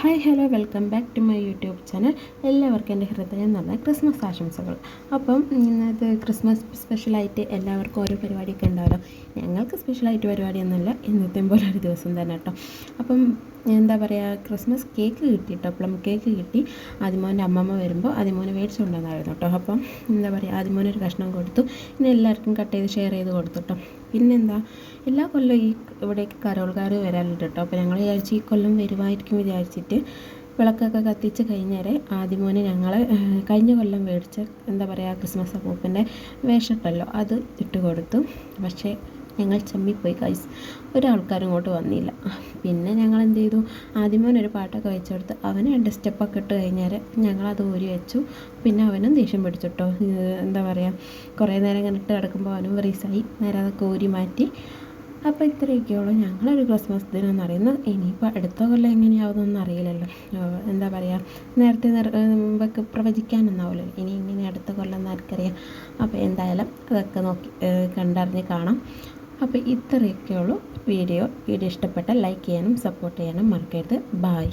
Hi hello welcome back to my YouTube channel എല്ലാവർക്കും എന്റെ ഹൃദയം നിറഞ്ഞ ക്രിസ്മസ് ആശംസകൾ. അപ്പം ഇന്നത്തെ ക്രിസ്മസ് സ്പെഷ്യലായിട്ട് എല്ലാവർക്കും ഓരോ പരിപാടിയൊക്കെ ഉണ്ടാവുമല്ലോ ഞങ്ങൾക്ക് സ്പെഷ്യലായിട്ട് പരിപാടിയൊന്നുമില്ല ഇന്നത്തെ പോലെ ഒരു ദിവസം തന്നെ കേട്ടോ. അപ്പം എന്താ പറയുക ക്രിസ്മസ് കേക്ക് കിട്ടി കേട്ടോ പ്ലം കേക്ക് കിട്ടി. ആദ്യമോന്റെ അമ്മമ്മ വരുമ്പോൾ അതിമോനെ മേടിച്ചു കൊണ്ടുവന്നായിരുന്നു കേട്ടോ. അപ്പം എന്താ പറയുക അതിമോനെ ഒരു കഷ്ണം കൊടുത്തു. പിന്നെ എല്ലാവർക്കും കട്ട് ചെയ്ത് ഷെയർ ചെയ്ത് കൊടുത്തു കേട്ടോ. പിന്നെന്താ എല്ലാ കൊല്ലവും ഈ ഇവിടേക്ക് കരോൾക്കാർ വരാറുണ്ട് കേട്ടോ. അപ്പോൾ ഞങ്ങൾ വിചാരിച്ചു ഈ കൊല്ലം വരുമായിരിക്കും വിചാരിച്ചിട്ട്. വിളക്കൊക്കെ കത്തിച്ച് കഴിഞ്ഞേരെ ആദ്യമോന് ഞങ്ങൾ കഴിഞ്ഞ കൊല്ലം മേടിച്ച എന്താ പറയുക ക്രിസ്മസ് അപ്പൂപ്പന്റെ വേഷമുണ്ടല്ലോ അത് ഇട്ട് കൊടുത്തു. പക്ഷേ ഞങ്ങൾ ചമ്മിപ്പോയി കൈസ് ഒരാൾക്കാരും ഇങ്ങോട്ട് വന്നില്ല. പിന്നെ ഞങ്ങൾ എന്ത് ചെയ്തു? ആദ്യമോൻ ഒരു പാട്ടൊക്കെ വെച്ച് കൊടുത്ത് അവന് രണ്ട് സ്റ്റെപ്പൊക്കെ ഇട്ട് കഴിഞ്ഞാൽ ഞങ്ങളത് ഊരി വെച്ചു. പിന്നെ അവനും ദേഷ്യം പിടിച്ചിട്ടോ. എന്താ പറയുക കുറേ നേരം ഇങ്ങനെ ഇട്ട് കിടക്കുമ്പോൾ അവനും റീസായി നേരെ അതൊക്കെ ഊരി മാറ്റി അപ്പോൾ ഇത്രയൊക്കെയുള്ളൂ. ഞങ്ങളൊരു ക്രിസ്മസ് ദിനം എന്ന് പറയുന്നത് ഇനിയിപ്പോൾ അടുത്ത കൊല്ലം എങ്ങനെയാവുമെന്നൊന്നും അറിയില്ലല്ലോ. എന്താ പറയുക നേരത്തെ മുമ്പൊക്കെ പ്രവചിക്കാനൊന്നാവില്ല ഇനി ഇങ്ങനെ അടുത്ത കൊല്ലം ആർക്കറിയാം. അപ്പോൾ എന്തായാലും അതൊക്കെ നോക്കി കണ്ടറിഞ്ഞ് കാണാം. അപ്പോൾ ഇത്രയൊക്കെയുള്ളൂ വീഡിയോ. വീഡിയോ ഇഷ്ടപ്പെട്ട ലൈക്ക് ചെയ്യാനും സപ്പോർട്ട് ചെയ്യാനും മറക്കരുത്. ബായ്